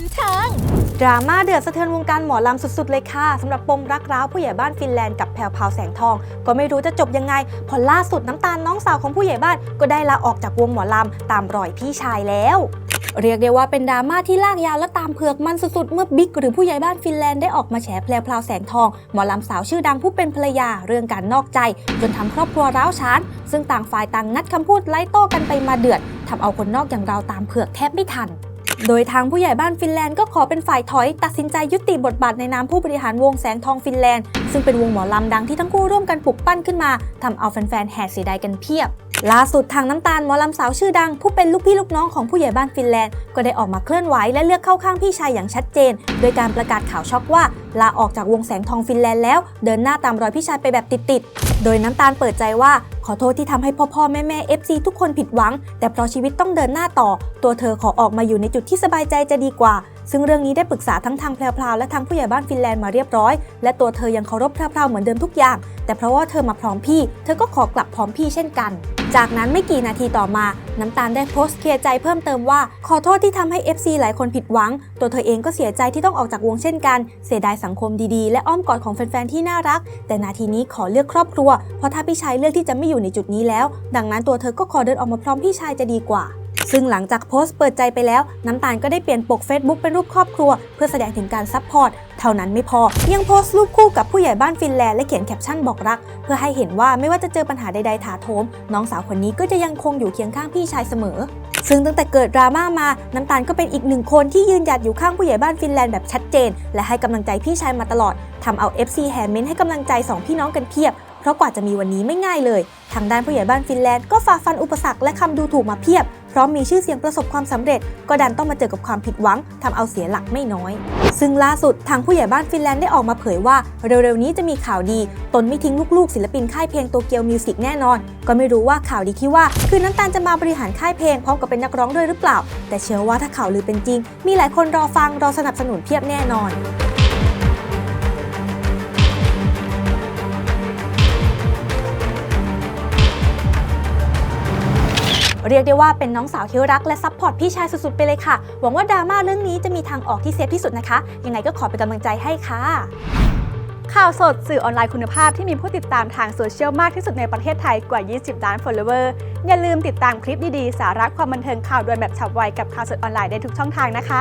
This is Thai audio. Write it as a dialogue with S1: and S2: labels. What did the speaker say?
S1: บันเทิง
S2: ดราม่าเดือดสะเทือนวงการหมอลำสุดๆ เลยค่ะสำหรับปมรักร้าวผู้ใหญ่บ้านฟินแลนด์กับแพรวพราวแสงทอง ก็ไม่รู้จะจบยังไงพอล่าสุดน้ำตาลน้องสาวของผู้ใหญ่บ้านก็ได้ลาออกจากวงหมอลำตามรอยพี่ชายแล้วเรียกได้ว่าเป็นดราม่าที่ลากยาวและตามเผือกมันสุดๆ เมื่อบิ๊กหรือผู้ใหญ่บ้านฟินแลนด์ได้ออกมาแฉแพรวพราวแสงทอง หมอลำสาวชื่อดังผู้เป็นภรรยาเรื่องการนอกใจ จนทำครอบครัวร้าวฉาน ซึ่งต่างฝ่ายต่างงัดคำพูดไล่โต้กันไปมาเดือดทำเอาคนนอกอย่างเราตามเผือกแทบไม่ทัน โดยทางผู้ใหญ่บ้านฟินแลนด์ก็ขอเป็นฝ่ายถอย ตัดสินใจยุติบทบาทในนามผู้บริหารวงแสงทองฟินแลนด์ ซึ่งเป็นวงหมอลำดังที่ทั้งคู่ร่วมกันปลุกปั้นขึ้นมาทำเอาแฟนๆแห่เสียดายกันเพียบ ล่าสุดทางน้ำตาลหมอลำสาวชื่อดัง ผู้เป็นลูกพี่ลูกน้องของผู้ใหญ่บ้านฟินแลนด์ ก็ได้ออกมาเคลื่อนไหวและเลือกเข้าข้างพี่ชายอย่างชัดเจน โดยการประกาศข่าวช็อกว่า ลาออกจากวงแสงทองฟินแลนด์แล้ว เดินหน้าตามรอยพี่ชายไปแบบติดๆ โดยน้ำตาลเปิดใจว่าขอโทษที่ทำให้พ่อพ่อแม่แม่ FC ทุกคนผิดหวัง แต่เพราะชีวิตต้องเดินหน้าต่อ ตัวเธอขอออกมาอยู่ในจุดที่สบายใจจะดีกว่า ซึ่งเรื่องนี้ได้ปรึกษาทั้งทางแพรวและทางผู้ใหญ่บ้านฟินแลนด์มาเรียบร้อย และตัวเธอยังเคารพแพรวเหมือนเดิมทุกอย่าง แต่เพราะว่าเธอมาพร้อมพี่ เธอก็ขอกลับพร้อมพี่เช่นกัน จากนั้นไม่กี่นาทีต่อมา น้ำตาลได้โพสต์เคลียร์ใจเพิ่มเติมว่า ขอโทษที่ทำให้ FC หลายคนผิดหวัง ตัวเธอเองก็เสียใจที่ต้องออกจากวงเช่นกัน เสียดายสังคมดีๆ และอ้อมกอดของแฟนๆที่น่ารัก แต่นาทีนี้ขอเลือกครอบครัว เพราะถ้าพี่ชายเลือกที่จะไม่อยู่ในจุดนี้แล้ว ดังนั้นตัวเธอก็ขอเดินออกมาพร้อมพี่ชายจะดีกว่าซึ่งหลังจากโพสต์เปิดใจไปแล้ว น้ำตาลก็ได้เปลี่ยนปก Facebook เป็นรูปครอบครัว เพื่อแสดงถึงการซัพพอร์ต เท่านั้นไม่พอ ยังโพสต์รูปคู่กับผู้ใหญ่บ้านฟินแลนด์และเขียนแคปชั่นบอกรัก เพื่อให้เห็นว่าไม่ว่าจะเจอปัญหาใดๆถาโถม น้องสาวคนนี้ก็จะยังคงอยู่เคียงข้างพี่ชายเสมอ ซึ่งตั้งแต่เกิดดราม่ามา น้ำตาลก็เป็นอีกหนึ่งคนที่ยืนหยัดอยู่ข้างผู้ใหญ่บ้านฟินแลนด์แบบชัดเจน และให้กำลังใจพี่ชายมาตลอดทำเอา FC แฮมเมนต์ให้กำลังใจสองพี่น้องกันเพียบเพราะกว่าจะมีวันนี้ไม่ง่ายเลย ทางด้านผู้ใหญ่บ้านฟินแลนด์ก็ฝ่าฟันอุปสรรคและคำดูถูกมาเพียบ พราะมีชื่อเสียงประสบความสำเร็จ ก็ดันต้องมาเจอกับความผิดหวังทำเอาเสียหลักไม่น้อย ซึ่งล่าสุดทางผู้ใหญ่บ้านฟินแลนด์ได้ออกมาเผยว่า เร็วๆนี้จะมีข่าวดี ตนไม่ทิ้งลูกๆ ศิลปินค่ายเพลงโตเกียวมิวสิกแน่นอน ก็ไม่รู้ว่าข่าวดีที่ว่า คือน้ำตาลจะมาบริหารค่ายเพลงพร้อมกับเป็นนักร้องด้วยหรือเปล่า แต่เชื่อว่าถ้าข่าวลือเป็นจริง มีหลายคนรอฟังรอสนับสนุนเพียบแน่นอน เรียกได้ว่าเป็นน้องสาวที่รักและซัพพอร์ตพี่ชายสุดๆไปเลยค่ะ หวังว่าดราม่าเรื่องนี้จะมีทางออกที่เซฟที่สุดนะคะ ยังไงก็ขอเป็นกำลังใจให้ค่ะ
S3: ข่าวสดสื่อออนไลน์คุณภาพที่มีผู้ติดตามทางโซเชียลมากที่สุดในประเทศไทยกว่า 20 ล้าน follower อย่าลืมติดตามคลิปดีๆ สาระความบันเทิงข่าวด่วนแบบฉับไวกับข่าวสดออนไลน์ได้ทุกช่องทางนะคะ